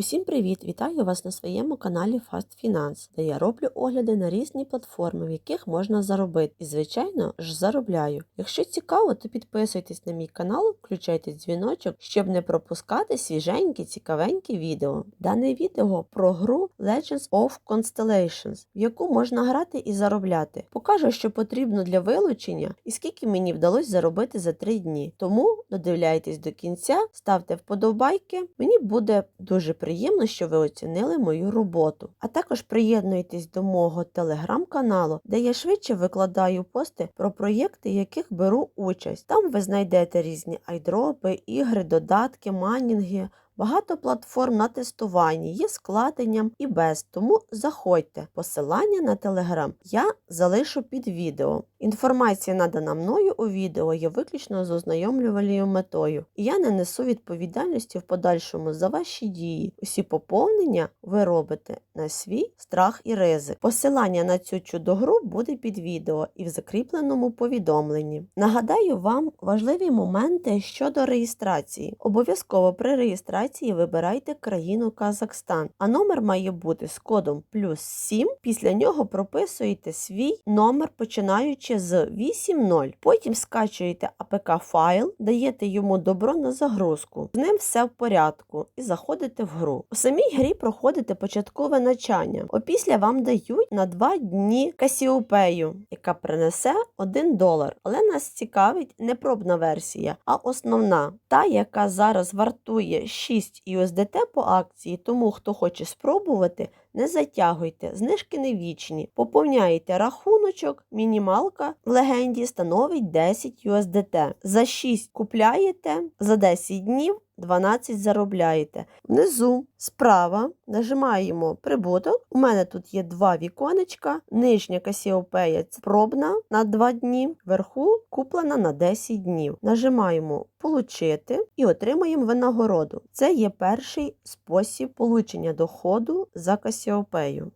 Усім привіт! Вітаю вас на своєму каналі Fast Finance, де я роблю огляди на різні платформи, в яких можна заробити. І, звичайно ж, заробляю. Якщо цікаво, то підписуйтесь на мій канал, включайте дзвіночок, щоб не пропускати свіженькі, цікавенькі відео. Дане відео про гру Legends of Constellations, в яку можна грати і заробляти. Покажу, що потрібно для вилучення і скільки мені вдалося заробити за 3 дні. Тому додивляйтесь до кінця, ставте вподобайки. Мені буде дуже приємно, що ви оцінили мою роботу. А також приєднуйтесь до мого телеграм-каналу, де я швидше викладаю пости про проєкти, яких беру участь. Там ви знайдете різні айдропи, ігри, додатки, майнінги. Багато платформ на тестуванні є складенням і без, тому заходьте. Посилання на телеграм я залишу під відео. Інформація, надана мною у відео, є виключно з ознайомлювальною метою, і я не несу відповідальності в подальшому за ваші дії. Усі поповнення ви робите на свій страх і ризик. Посилання на цю чудогру буде під відео і в закріпленому повідомленні. Нагадаю вам важливі моменти щодо реєстрації. Обов'язково при реєстрації вибирайте країну Казахстан, а номер має бути з кодом плюс 7. Після нього прописуєте свій номер, починаючи з 8.0. Потім скачуєте APK-файл, даєте йому добро на загрузку. З ним все в порядку і заходите в гру. У самій грі проходите початкове навчання. Опісля вам дають на 2 дні Касіопею, яка принесе 1 долар. Але нас цікавить не пробна версія, а основна, та, яка зараз вартує 6 USDT по акції, тому хто хоче спробувати, не затягуйте, знижки не вічні. Поповняєте рахуночок, мінімалка в легенді становить 10 USDT. За 6 купляєте, за 10 днів 12 заробляєте. Внизу справа нажимаємо прибуток. У мене тут є два віконечка. Нижня Касіопея пробна на 2 дні, вверху куплена на 10 днів. Нажимаємо Получити і отримаємо винагороду. Це є перший спосіб получення доходу за Касіопею.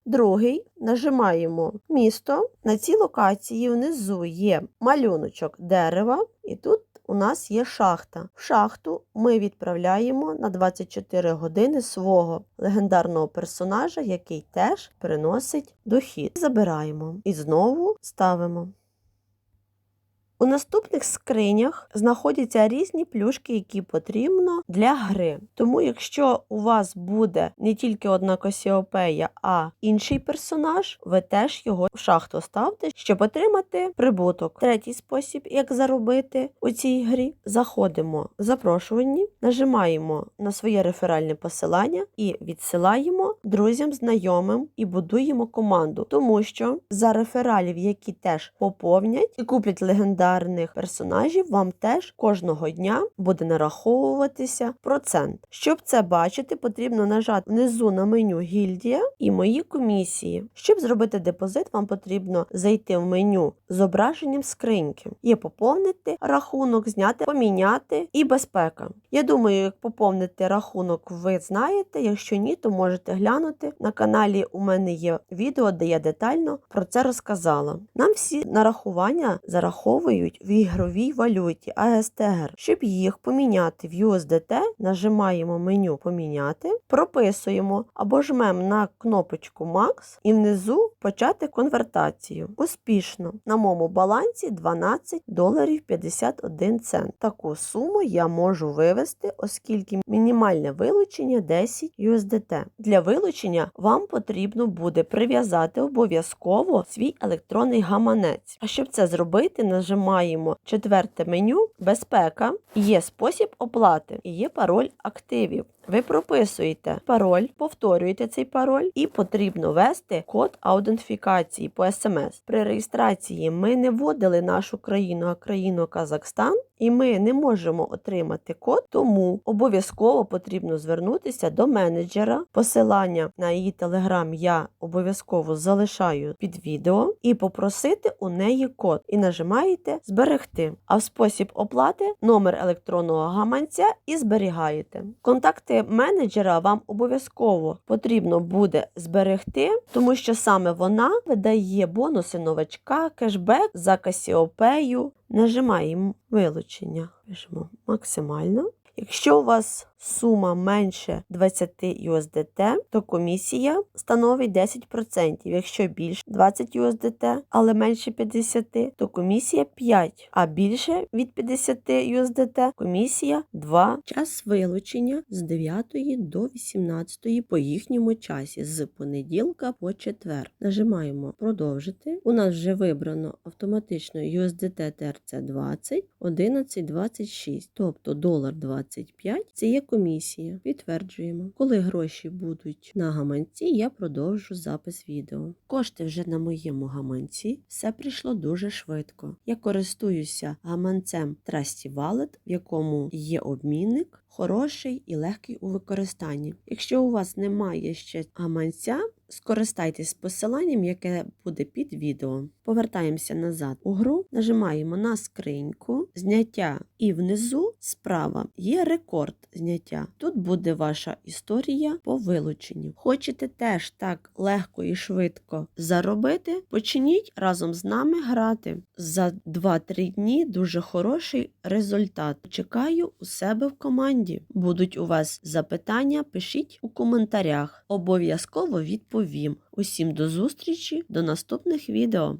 Другий нажимаємо місто. На цій локації внизу є малюночок дерева, і тут у нас є шахта. В шахту ми відправляємо на 24 години свого легендарного персонажа, який теж приносить дохід. Забираємо і знову ставимо. У наступних скринях знаходяться різні плюшки, які потрібно для гри. Тому, якщо у вас буде не тільки одна Косіопея, а інший персонаж, ви теж його в шахту ставте, щоб отримати прибуток. Третій спосіб, як заробити у цій грі, заходимо в запрошуванні, нажимаємо на своє реферальне посилання і відсилаємо друзям, знайомим і будуємо команду, тому що за рефералів, які теж поповнять і куплять легендарні легендарних персонажів вам теж кожного дня буде нараховуватися процент. Щоб це бачити, потрібно нажати внизу на меню Гільдія і мої комісії. Щоб зробити депозит, вам потрібно зайти в меню зображенням скриньки. Є поповнити рахунок, зняти, поміняти і безпека. Я думаю, як поповнити рахунок, ви знаєте. Якщо ні, то можете глянути. На каналі у мене є відео, де я детально про це розказала. Нам всі нарахування зараховують в ігровій валюті АСТР. Щоб їх поміняти в USDT, нажимаємо меню Поміняти, прописуємо або жмемо на кнопочку Max і внизу почати конвертацію. Успішно. На моєму балансі 12 доларів 51 цент. Таку суму я можу вивести, оскільки мінімальне вилучення 10 USDT. Для вилучення вам потрібно буде прив'язати обов'язково свій електронний гаманець. А щоб це зробити, нажимаємо маємо четверте меню безпека, є спосіб оплати і є пароль активів. Ви прописуєте пароль, повторюєте цей пароль, і потрібно ввести код аутентифікації по смс. При реєстрації ми не вводили нашу країну, а країну Казахстан, і ми не можемо отримати код, тому обов'язково потрібно звернутися до менеджера. Посилання на її телеграм я обов'язково залишаю під відео і попросити у неї код. І нажимаєте Зберегти. А в спосіб оплати номер електронного гаманця і зберігаєте. Контакти Контакти менеджера вам обов'язково потрібно буде зберегти, тому що саме вона видає бонуси новачка, кешбек за касіопею. Нажимаємо вилучення. Пишемо максимально. Якщо у вас сума менше 20 USDT, то комісія становить 10%. Якщо більше 20 USDT, але менше 50, то комісія 5, а більше від 50 USDT комісія 2. Час вилучення з 9 до 18 по їхньому часі з понеділка по четвер. Нажимаємо продовжити. У нас вже вибрано автоматично USDT TRC 20 11.26, тобто долар 25 це є комісія. Підтверджуємо. Коли гроші будуть на гаманці, я продовжу запис відео. Кошти вже на моєму гаманці. Все прийшло дуже швидко. Я користуюся гаманцем Trusty Wallet, в якому є обмінник. Хороший і легкий у використанні. Якщо у вас немає ще гаманця, скористайтесь посиланням, яке буде під відео. Повертаємося назад у гру, нажимаємо на скриньку, зняття, і внизу справа є рекорд зняття. Тут буде ваша історія по вилученню. Хочете теж так легко і швидко заробити? Почніть разом з нами грати. За 2-3 дні дуже хороший результат. Чекаю у себе в команді. Будуть у вас запитання, пишіть у коментарях. Обов'язково відповім. Усім до зустрічі, до наступних відео.